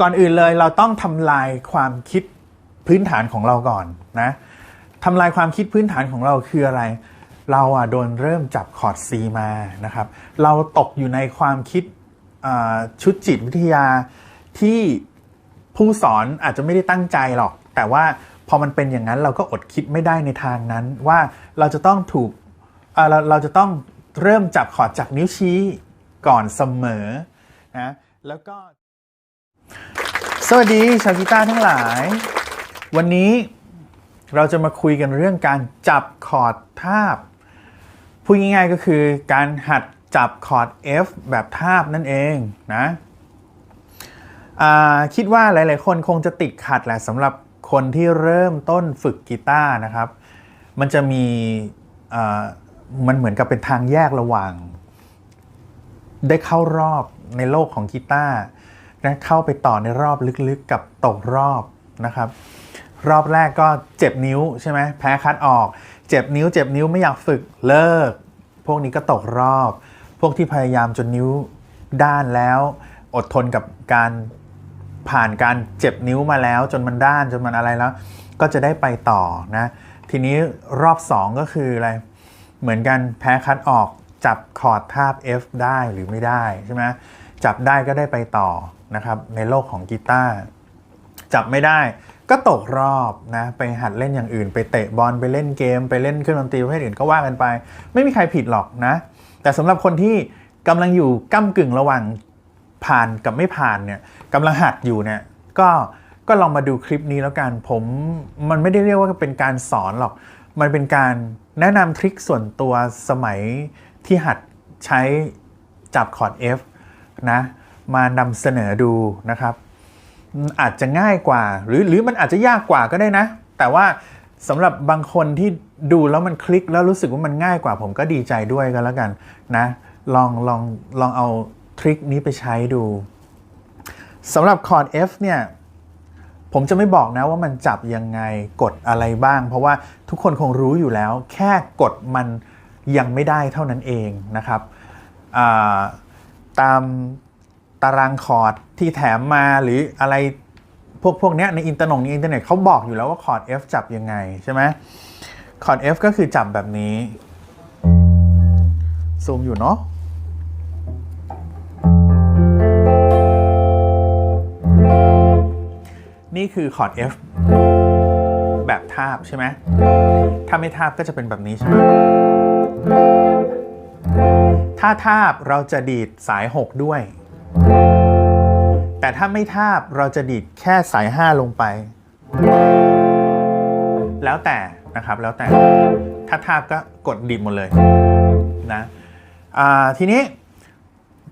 ก่อนอื่นเลยเราต้องทำลายความคิดพื้นฐานของเราก่อนนะทำลายความคิดพื้นฐานของเราคืออะไร เราอะโดนเริ่มจับคอร์ด C มานะครับ เราตกอยู่ในความคิดชุดจิตวิทยาที่ผู้สอนอาจจะไม่ได้ตั้งใจหรอก แต่ว่าพอมันเป็นอย่างนั้นเราก็อดคิดไม่ได้ในทางนั้น ว่าเราจะต้องถูกเราเราจะต้องเริ่มจับคอดจากนิ้วชี้ก่อนเสมอนะแล้วก็ สวัสดีชาวกีตาร์ทั้งหลาย วันนี้เราจะมาคุยกันเรื่องการจับคอร์ดทาบพูดง่ายๆก็คือการหัดจับคอร์ด F แบบทาบนั่นเองนะคิดว่าหลายๆ คนคงจะติดขัดแหละสำหรับคนที่เริ่มต้นฝึกกีตาร์นะครับ มันจะมีมันเหมือนกับเป็นทางแยกระหว่าง ได้เข้ารอบในโลกของกีตาร์ นะเข้าไปต่อในรอบลึกๆกับตกรอบนะครับ รอบแรกก็เจ็บนิ้วใช่ไหมแพ้คัดออก เจ็บนิ้ว เจ็บนิ้วไม่อยากฝึกเลิก พวกนี้ก็ตกรอบ พวกที่พยายามจนนิ้วด้านแล้ว อดทนกับการผ่านการเจ็บนิ้วมาแล้ว จนมันด้านจนมันอะไรแล้ว ก็จะได้ไปต่อนะทีนี้รอบ 2 ก็คืออะไร เหมือนกันแพ้คัดออกจับคอร์ดทาบ F ได้หรือไม่ได้ใช่ไหมจับได้ก็ได้ไปต่อ นะครับในโลกของกีตาร์จับไม่ได้ก็ตกรอบนะไปหัดเล่นอย่างอื่น ไปเตะบอลไปเล่นเกม ไปเล่นเครื่องดนตรีประเภทอื่นก็ว่ากันไป ไม่มีใครผิดหรอกนะ แต่สำหรับคนที่กำลังอยู่ก้ากึ่งระหว่างผ่านกับไม่ผ่านเนี่ยกำลังหัดอยู่เนี่ยก็ก็ลองมาดูคลิปนี้แล้วกันผมมันไม่ได้เรียกว่าเป็นการสอนหรอก มันเป็นการแนะนำทริคส่วนตัวสมัยที่หัดใช้จับคอร์ด F นะ มานำเสนอดูนะครับ อาจจะง่ายกว่า หรือหรือมันอาจจะยากกว่าก็ได้นะ แต่ว่าสำหรับบางคนที่ดูแล้วมันคลิกแล้วรู้สึกว่ามันง่ายกว่า ผมก็ดีใจด้วยกันแล้วกันนะลองลองลองเอาทริคนี้ไปใช้ดูสำหรับคอร์ด F เนี่ยผมจะไม่บอกนะว่ามันจับยังไงกดอะไรบ้าง เพราะว่าทุกคนคงรู้อยู่แล้ว แค่กดมันยังไม่ได้เท่านั้นเองนะครับตาม ตารางคอร์ดที่แถมมาหรืออะไรพวกพวกนี้ในอินเทอร์น็ตในอินเทอร์เน็ตเขาบอกอยู่แล้วว่าคอร์ด F จับยังไงใช่ไหมคอร์ด F ก็คือจับแบบนี้ ซูมอยู่เนาะนี่คือคอร์ด F แบบทาบใช่ไหมถ้าไม่ทาบก็จะเป็นแบบนี้ใช่ไหมถ้าทาบเราจะดีดสาย 6 ด้วย แต่ถ้าไม่ทาบเราจะดีดแค่สาย 5 ลงไป แล้วแต่นะครับแล้วแต่ถ้าทาบก็กดดีดหมดเลยนะทีนี้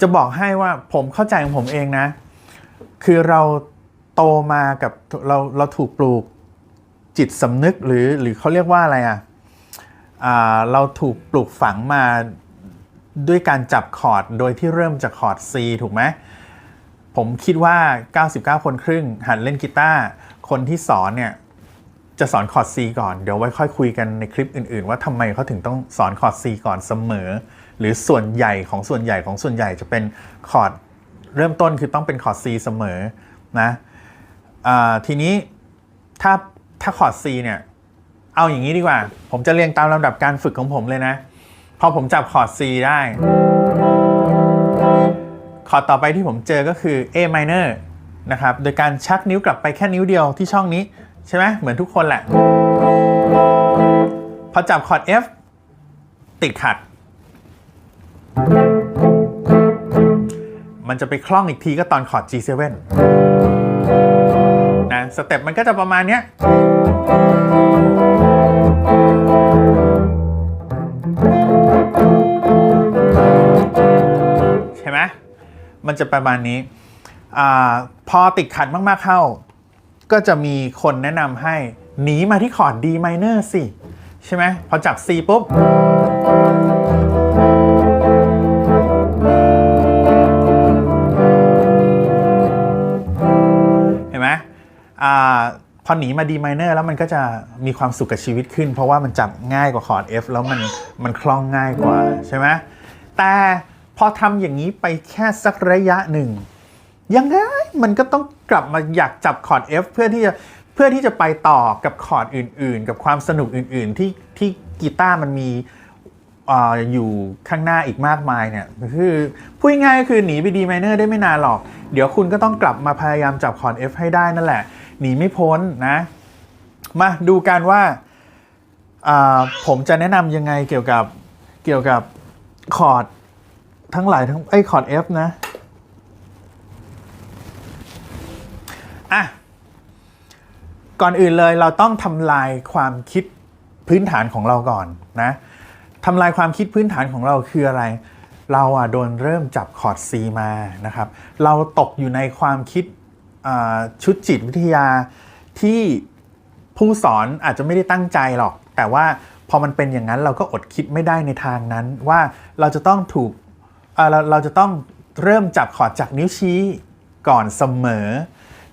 จะบอกให้ว่าผมเข้าใจของผมเองนะ คือเราโตมากับเราเราถูกปลูกจิตสำนึกหรือหรือเขาเรียกว่าอะไรอะอ่าเราถูกปลูกฝังมาด้วยการจับคอร์ดโดยที่เริ่มจากคอร์ด C ถูกไหม ผมคิดว่า 99 คนครึ่ง หัดเล่นกีตาร์คนที่สอนเนี่ยจะสอนคอร์ด C ก่อน เดี๋ยวไว้ค่อยคุยกันในคลิปอื่นๆ ว่าทำไมเขาถึงต้องสอนคอร์ด C ก่อนเสมอ หรือส่วนใหญ่ของส่วนใหญ่ของส่วนใหญ่จะเป็นคอร์ดเริ่มต้นคือต้องเป็นคอร์ด C เสมอนะอ่าทีนี้ถ้าถ้าคอร์ด C เนี่ยเอาอย่างนี้ดีกว่า ผมจะเรียงตามลำดับการฝึกของผมเลยนะ พอผมจับคอร์ด C ได้ คอร์ดต่อไปที่ผมเจอก็คือ A minor นะครับ โดยการชักนิ้วกลับไปแค่นิ้วเดียวที่ช่องนี้ ใช่ไหมเหมือนทุกคนแหละ พอจับคอร์ด F ติดขัด มันจะไปคล่องอีกทีก็ตอนคอร์ด G7 นะ สเต็ปมันก็จะประมาณเนี้ย มันจะประมาณนี้อาพอติดขัดมากๆเข้า ก็จะมีคนแนะนำให้หนีมาที่คอร์ด D minor สิ ใช่ไหมพอจับ C ปุ๊บ เห็นไหมอาพอหนีมา D minor แล้วมันก็จะมีความสุขกับชีวิตขึ้น เพราะว่ามันจับง่ายกว่าคอร์ด F แล้วมันมันคล่องง่ายกว่าใช่ไหมแต่ พอทำอย่างนี้ไปแค่สักระยะหนึ่ง ยังไงมันก็ต้องกลับมาอยากจับคอร์ด F เพื่อที่จะเพื่อที่จะไปต่อกับคอร์ดอื่น ๆ กับความสนุกอื่น ๆ ที่ที่กีตาร์มันมีอยู่ข้างหน้าอีกมากมายเนี่ยคือพูดง่ายก็คือหนีไปดีไมเนอร์ได้ไม่นานหรอก เดี๋ยวคุณก็ต้องกลับมาพยายามจับคอร์ด F ให้ได้นั่นแหละ หนีไม่พ้นนะ มาดูกันว่าผมจะแนะนำยังไงเกี่ยวกับเกี่ยวกับคอร์ด ทั้งหลายทั้งไอ้คอร์ด F นะ อะ ก่อนอื่นเลยเราต้องทำลายความคิดพื้นฐานของเราก่อนนะทำลายความคิดพื้นฐานของเราคืออะไร เราอะโดนเริ่มจับคอร์ด C มานะครับ เราตกอยู่ในความคิดชุดจิตวิทยาที่ผู้สอนอาจจะไม่ได้ตั้งใจหรอก แต่ว่าพอมันเป็นอย่างนั้นเราก็อดคิดไม่ได้ในทางนั้น ว่าเราจะต้องถูก เราเราจะต้องเริ่มจับคอดจากนิ้วชี้ก่อนเสมอ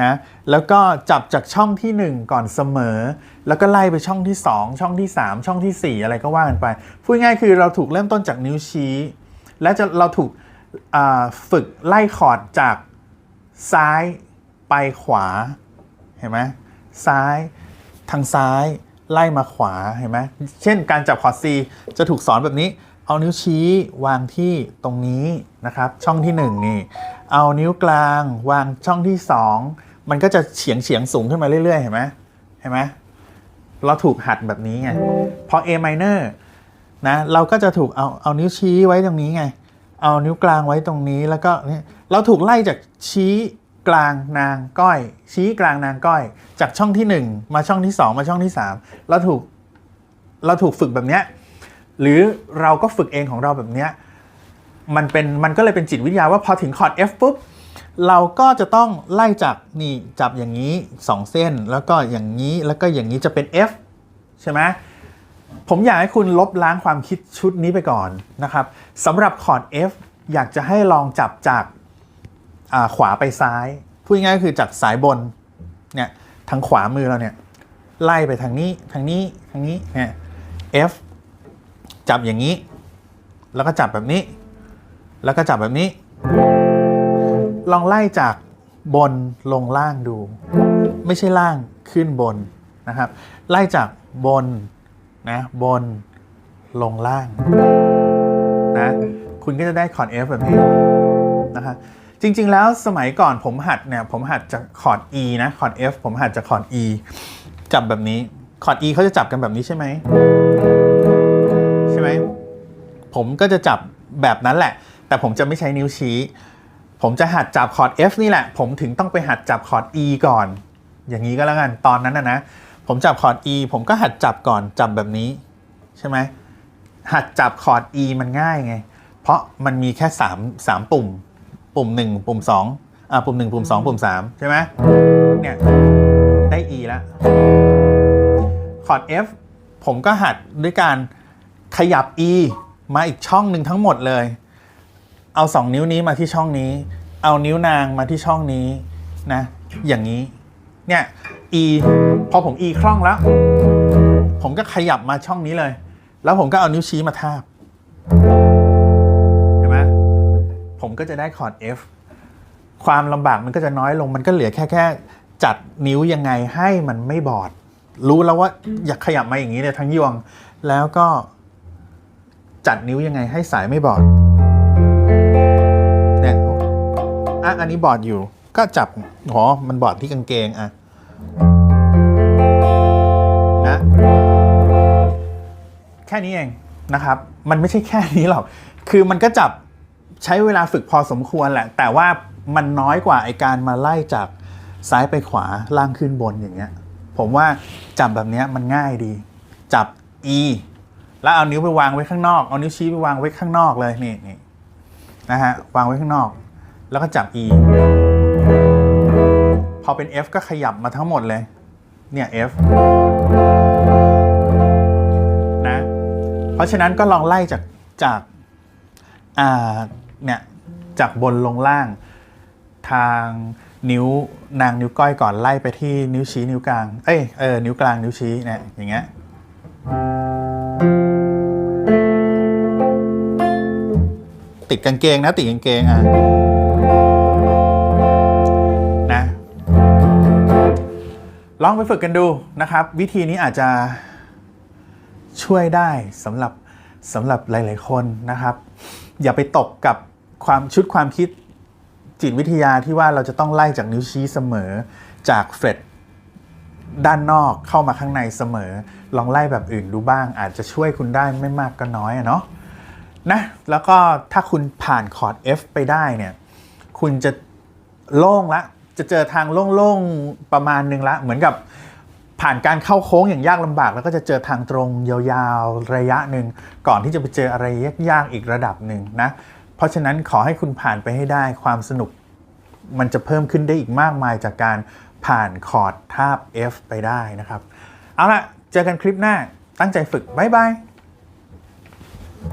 นะแล้วก็จับจากช่องทีหนึ่1 ก่อนเสมอ แล้วก็ไล่ไปช่องที่ 2 ช่องที่ 3 ช่องทีสี่ 4 อะไรก็ว่ากันไปพูดง่ายคือเราถูกเริ่มต้นจากนิ้วชี้ และจะเราถูกฝึกไล่คอดจากซ้ายไปขวาเห็นไหมซ้ายทางซ้ายไล่มาขวาเห็นไหมเช่นการจับคอด C จะถูกสอนแบบนี้ เอานิ้วชี้วางที่ตรงนี้นะครับ ช่องที่ 1 นี่ เอานิ้วกลางวางช่องที่ 2 มันก็จะเฉียงเฉียงสูงขึ้นมาเรื่อยๆ เห็นไหมเห็นไหมเราถูกหัดแบบนี้ไงพอ A minor นะเราก็จะถูกเอาเอานิ้วชี้ไว้ตรงนี้ไง เอานิ้วกลางไว้ตรงนี้แล้วก็เนี่เราถูกไล่จากชี้กลางนางก้อย ชี้กลางนางก้อย จากช่องที่ 1 มาช่องที่ 2 มาช่องที่ 3 เราถูกเราถูกฝึกแบบเนี้ย หรือเราก็ฝึกเองของเราแบบเนี้ยมันเป็นมันก็เลยเป็นจิตวิทยาว่าพอถึงคอร์ด F ปุ๊บเราก็จะต้องไล่จากนี่จับอย่างนี้ 2 เส้นแล้วก็อย่างนี้แล้วก็อย่างนี้จะเป็น F ใช่ไหมผมอยากให้คุณลบล้างความคิดชุดนี้ไปก่อนนะครับสำหรับคอร์ด F อยากจะให้ลองจับจากาขวาไปซ้าย พูดง่ายๆคือจากสายบนเนี่ยทางขวามือเราเนี่ยไล่ไปทางนี้ทางนี้ทางนี้เนี่ย F จับอย่างนี้ แล้วก็จับแบบนี้ แล้วก็จับแบบนี้ ลองไล่จากบนลงล่างดู ไม่ใช่ล่างขึ้นบนนะครับ ไล่จากบนนะบนลงล่างนะคุณก็จะได้คอร์ด F แบบนี้นะครับจริง ๆ แล้วสมัยก่อนผมหัดเนี่ยผมหัดจากคอร์ด E นะคอร์ด F ผมหัดจากคอร์ด E จับแบบนี้คอร์ด E เขาจะจับกันแบบนี้ใช่ไหม มผมก็จะจับแบบนั้นแหละ แต่ผมจะไม่ใช้นิ้วชี้ ผมจะหัดจับคอร์ด F นี่แหละ ผมถึงต้องไปหัดจับคอร์ด E ก่อน อย่างนี้ก็แล้วกันตอนนั้นนะนะผมจับคอร์ด E ผมก็หัดจับก่อนจับแบบนี้ใช่ไหมหัดจับคอร์ด E มันง่ายไง เพราะมันมีแค่3 3ปุ่ม ปุ่ม 1 ปุ่ม2อ่าปุ่ม 1 ปุ่ม 2 ปุ่ม 3 ใช่ไหมเนี่ยได้ E แล้วคอร์ด F ผมก็หัดด้วยการ ขยับ E มาอีกช่องหนึ่งทั้งหมดเลย เอาสองนิ้วนี้มาที่ช่องนี้ เอานิ้วนางมาที่ช่องนี้นะ อย่างนี้ เนี่ย E พอผม E คล่องแล้ว ผมก็ขยับมาช่องนี้เลย แล้วผมก็เอานิ้วชี้มาทาบ เห็นไหมผมก็จะได้คอร์ด F ความลำบากมันก็จะน้อยลง มันก็เหลือแค่แค่จัดนิ้วยังไงให้มันไม่บอด รู้แล้วว่าอยากขยับมาอย่างนี้เนี่ยทั้งยวง แล้วก็ จัดนิ้วยังไงให้สายไม่บอดเนี่ยอะอันนี้บอดอยู่ ก็จับหอมันบอดที่กางเกงอะนะแค่นี้เองนะครับ มันไม่ใช่แค่นี้หรอก คือมันก็จับใช้เวลาฝึกพอสมควรแหละ แต่ว่ามันน้อยกว่าไอการมาไล่จากซ้ายไปขวาล่างขึ้นบนอย่างเงี้ย ผมว่าจับแบบเนี้ยมันง่ายดี จับ E แล้วเอานิ้วไปวางไว้ข้างนอก เอานิ้วชี้ไปวางไว้ข้างนอกเลยนี่นี่นะฮะวางไว้ข้างนอก แล้วก็จับ E พอเป็น F ก็ขยับมาทั้งหมดเลย เนี่ย F นะ เพราะฉะนั้นก็ลองไล่จากจากอ่าเนี่ยจากบนลงล่าง ทางนิ้วนางนิ้วก้อยก่อนไล่ไปที่นิ้วชี้นิ้วกลาง เอ้ยเออนิ้วกลางนิ้วชี้เนี่ยอย่างเงี้ย ติดกางเกงนะ ติดกางเกงอะนะลองไปฝึกกันดูนะครับ วิธีนี้อาจจะช่วยได้สำหรับสำหรับหลาย ๆ คนนะครับ อย่าไปตกกับความชุดความคิดจิตวิทยาที่ว่าเราจะต้องไล่จากนิ้วชี้เสมอจากเฟรดด้านนอกเข้ามาข้างในเสมอ ลองไล่แบบอื่นดูบ้าง อาจจะช่วยคุณได้ไม่มากก็น้อยเนาะ นะแล้วก็ถ้าคุณผ่านคอร์ด F ไปได้เนี่ยคุณจะโล่งละ จะเจอทางโล่งๆประมาณนึงละ เหมือนกับผ่านการเข้าโค้งอย่างยากลำบาก แล้วก็จะเจอทางตรงยาวๆระยะหนึ่งก่อนที่จะไปเจออะไรยากๆอีกระดับหนึ่งนะเพราะฉะนั้นขอให้คุณผ่านไปให้ได้ความสนุกมันจะเพิ่มขึ้นได้อีกมากมายจากการผ่านคอร์ดทาบ F ไปได้นะครับ เอาละเจอกันคลิปหน้าตั้งใจฝึก บ๊ายบาย